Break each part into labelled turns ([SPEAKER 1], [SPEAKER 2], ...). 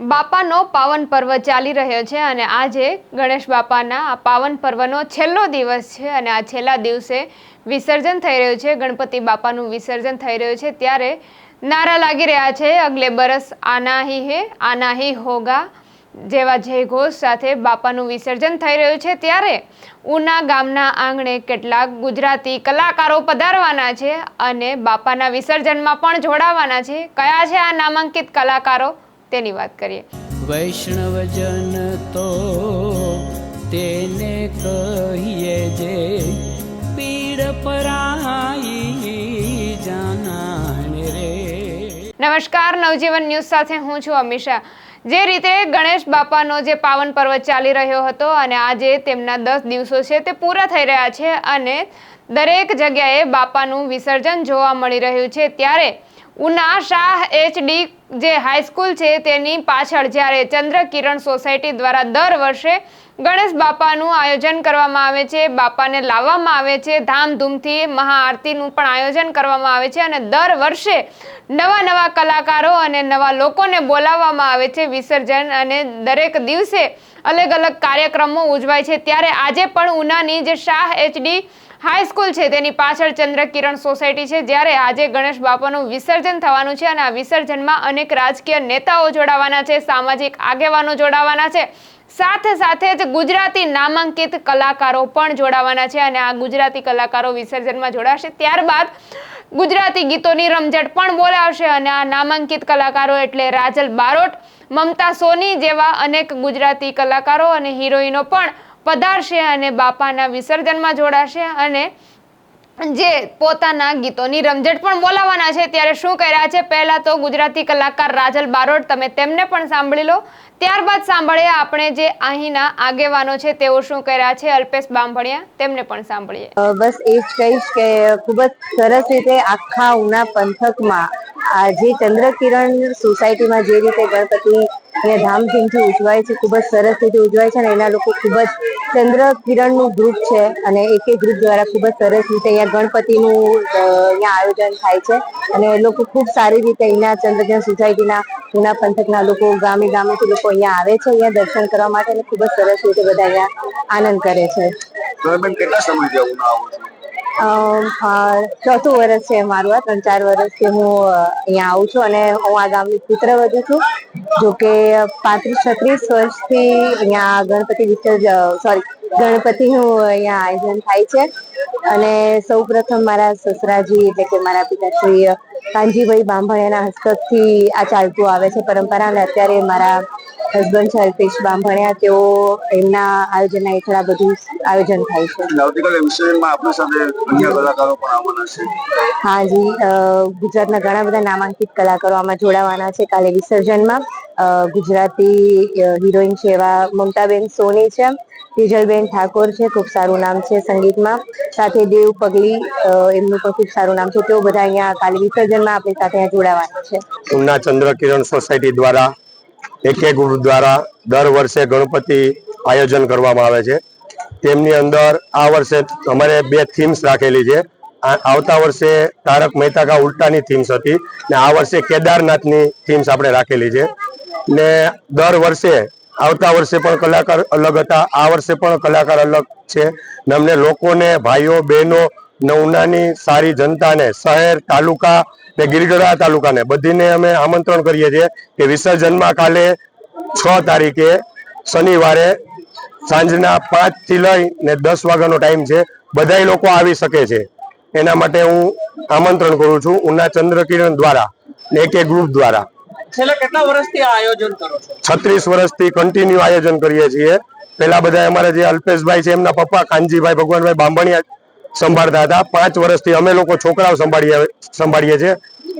[SPEAKER 1] બાપાનો પાવન પર્વ ચાલી રહ્યો છે અને આજે ગણેશ બાપાના આ પાવન પર્વનો છેલ્લો દિવસ છે અને આ છેલ્લા દિવસે વિસર્જન થઈ રહ્યું છે, ગણપતિ બાપાનું વિસર્જન થઈ રહ્યું છે. ત્યારે નારા લાગી રહ્યા છે, અગલે બરસ આના હી હે આના હી હોગા જેવા જયઘોષ સાથે બાપાનું વિસર્જન થઈ રહ્યું છે. ત્યારે ઉના ગામના આંગણે કેટલાક ગુજરાતી કલાકારો પધારવાના છે અને બાપાના વિસર્જનમાં પણ જોડાવાના છે. કયા છે આ નામાંકિત કલાકારો? તેની વાત કરીએ.
[SPEAKER 2] વૈષ્ણવજન તો તેને કહીએ જે પીડ પરાઈ જાનાને રે.
[SPEAKER 1] નમસ્કાર નવજીવન ન્યૂઝ સાથે હું છું અમિષા. જે રીતે ગણેશ બાપાનો જે પાવન પર્વ ચાલી રહ્યો હતો અને આજે તેમના દસ દિવસો છે તે પૂરા થઈ રહ્યા છે અને દરેક જગ્યાએ બાપાનું વિસર્જન જોવા મળી રહ્યું છે ત્યારે ઉના શાહ એચડી જે હાઈસ્કૂલ છે, તેની પાછળ જ્યારે ચંદ્ર કિરણ સોસાયટી દ્વારા દર વર્ષે ગણેશ બાપાનું આયોજન કરવામાં આવે છે, બાપાને લાવવામાં આવે છે, ધામધૂમથી મહાઆરતીનું પણ આયોજન કરવામાં આવે છે અને દર વર્ષે નવા નવા કલાકારો અને નવા લોકોને બોલાવવામાં આવે છે, વિસર્જન અને દરેક દિવસે અલગ અલગ કાર્યક્રમો ઉજવાય છે. ત્યારે આજે પણ ઉનાની જે શાહ એચડી હાઈસ્કૂલ છે, તેની પાછળ ચંદ્રકિરણ સોસાયટી છે, જ્યારે આજે ગણેશ બાપાનું વિસર્જન થવાનું છે અને આ વિસર્જનમાં અનેક રાજકીય નેતાઓ જોડાવાના છે, સામાજિક આગેવાનો જોડાવાના છે. સાથે સાથે જ ગુજરાતી નામાંકિત કલાકારો પણ જોડાવાના છે અને આ ગુજરાતી કલાકારો વિસર્જનમાં જોડાશે. ત્યારબાદ ગુજરાતી ગીતોની રમઝટ પણ બોલાવશે અને આ નામાંકિત કલાકારો એટલે રાજલ બારોટ, મમતા સોની જેવા અનેક ગુજરાતી કલાકારો અને હિરોઈનો પણ પધારશે અને બાપાના વિસર્જનમાં જોડાશે અને જે પોતાના ગીતોની રમઝટ પણ બોલાવવાના છે, ત્યારે શું કર્યા છે? પહેલા તો ગુજરાતી કલાકાર રાજલ બારોટ, તમે તેમને પણ સાંભળી લો. ત્યારબાદ સાંભળીએ આપણે જે અહીંના આગેવાનો છે, તેઓ શું કર્યા છે? અલ્પેશ બાંભણિયા તેમને પણ સાંભળીએ.
[SPEAKER 3] બસ એ જ કહીશ કે ખૂબ જ સરસ રીતે આખા ઉના પંથકમાં આજે ચંદ્રકિરણ સોસાયટીમાં જે રીતે ગણપતિ અહીંયા ધામધૂમથી ઉજવાય છે ખૂબ જ સરસ રીતે ઉજવાય છે અને એના લોકો ખૂબ જ ચંદ્રકિરણનું ગ્રુપ છે અને એક એક ગ્રુપ દ્વારા ખૂબ જ સરસ રીતે અહીંયા ગણપતિનું અહીંયા આયોજન થાય છે અને એ લોકો ખૂબ સારી રીતે અહીંયા ચંદ્રજ્ઞાન સોસાયટીના ઉના પંથકના લોકો ગામે ગામેથી લોકો અહીંયા આવે છે અહીંયા દર્શન કરવા માટે અને ખૂબ જ સરસ રીતે બધા અહીંયા આનંદ કરે છે.
[SPEAKER 4] કેટલા સમયથી આવું છો?
[SPEAKER 3] ચોથું વર્ષ છે મારું આ ત્રણ ચાર વર્ષથી હું અહીંયા આવું છું અને હું આ ગામની પુત્રવધુ છું. જો કે પાંત્રીસ, છત્રીસ વર્ષથી અહીંયા ગણપતિ વિસર્જન સોરી ગણપતિનું અહીંયા આયોજન થાય છે. અને સૌ પ્રથમ મારા સસરાજી એટલે કે મારા પિતાશ્રી કાનજીભાઈ બાંભણિયાના હસ્તકથી આ ચાલતું આવે છે પરંપરા અને અત્યારે મારા હસબન્ડ છે અલ્પેશ બાંભણિયા તેઓ એમના આયોજનના હેઠળ આ બધું આયોજન થાય છે.
[SPEAKER 4] એટલે આવતીકાલે આપણી સાથે અન્ય કલાકારો પણ આવવાના છે.
[SPEAKER 3] હા જી ગુજરાતના ઘણા બધા નામાંકિત કલાકારો આમાં જોડાવાના છે કાલે વિસર્જનમાં. ગુજરાતી હિરોઈન છે એવા મમતાબેન સોની છે તેજલબેન ઠાકોર છે, ખૂબ સારું નામ છે સંગીતમાં. સાથે દેવ પગલી એમનું પણ ખૂબ સારું નામ છે. તેઓ બધા અહીંયા કાલે વિસર્જનમાં આપણી સાથે જોડાવાના છે.
[SPEAKER 5] ઉના ચંદ્રકિરણ સોસાયટી દ્વારા, એક એક દ્વારા દર વર્ષે ગણપતિ આયોજન કરવામાં આવે છે. તેમની અંદર આ વર્ષે અમારે બે થીમ્સ રાખેલી છે. આવતા વર્ષે તારક મહેતા કા ઉલ્ટાની થીમ્સ હતી ને આ વર્ષે કેદારનાથની થીમ્સ આપણે રાખેલી છે. ને દર વર્ષે, આવતા વર્ષે પણ કલાકાર અલગ હતા. આ વર્ષે પણ કલાકાર અલગ છે. ને અમને લોકોને, ભાઈઓ, બહેનો ને ઉનાની સારી જનતાને, શહેર, તાલુકા ને ગિરગડા તાલુકાને બધીને અમે આમંત્રણ કરીએ છીએ કે વિસર્જનમાં કાલે છ તારીખે શનિવારે સાંજના પાંચથી લઈ દસ વાગ્યાનો ટાઈમ છે. બધાય લોકો આવી શકે છે. એના માટે હું આમંત્રણ કરું છું ઉના ચંદ્રકિરણ દ્વારા ને એક એક ગ્રુપ દ્વારા. છત્રીસ વર્ષથી કન્ટિન્યુ આયોજન કરીએ છીએ. પેલા બધા અમારા જે અલ્પેશભાઈ છે, એમના પપ્પા કાનજીભાઈ ભગવાનભાઈ બાંભણિયા સંભાળતા હતા. પાંચ વર્ષથી અમે લોકો છોકરાઓ સંભાળીએ સંભાળીએ છીએ.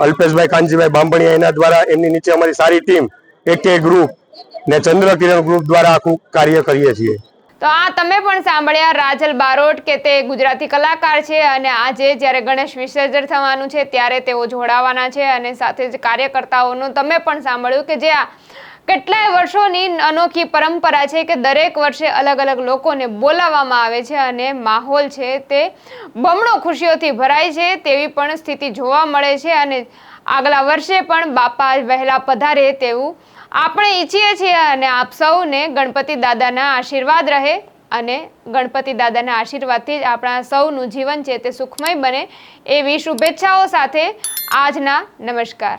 [SPEAKER 5] અલ્પેશભાઈ કાનજીભાઈ બાંભણિયા એના દ્વારા એમની નીચે અમારી સારી ટીમ એક ગ્રુપ ને ચંદ્રકિરણ ગ્રુપ દ્વારા આખું કાર્ય કરીએ છીએ.
[SPEAKER 1] તો આ તમે પણ સાંભળ્યા રાજલ બારોટ કે તે ગુજરાતી કલાકાર છે અને આજે જ્યારે ગણેશ વિસર્જન થવાનું છે ત્યારે તેઓ જોડાવાના છે અને સાથે જ કાર્યકર્તાઓનું તમે પણ સાંભળ્યું કે જે આ કેટલાય વર્ષોની અનોખી પરંપરા છે કે દરેક વર્ષે અલગ અલગ લોકોને બોલાવવામાં આવે છે અને માહોલ છે તે બમણો ખુશીઓથી ભરાય છે તેવી પણ સ્થિતિ જોવા મળે છે અને આગલા વર્ષે પણ બાપા વહેલા પધારે તેવું આપણે ઈચ્છીએ છીએ અને આપ સૌને ગણપતિ દાદાના આશીર્વાદ રહે અને ગણપતિ દાદાના આશીર્વાદથી જ આપણા સૌનું જીવન છે તે સુખમય બને એવી શુભેચ્છાઓ સાથે આજના નમસ્કાર.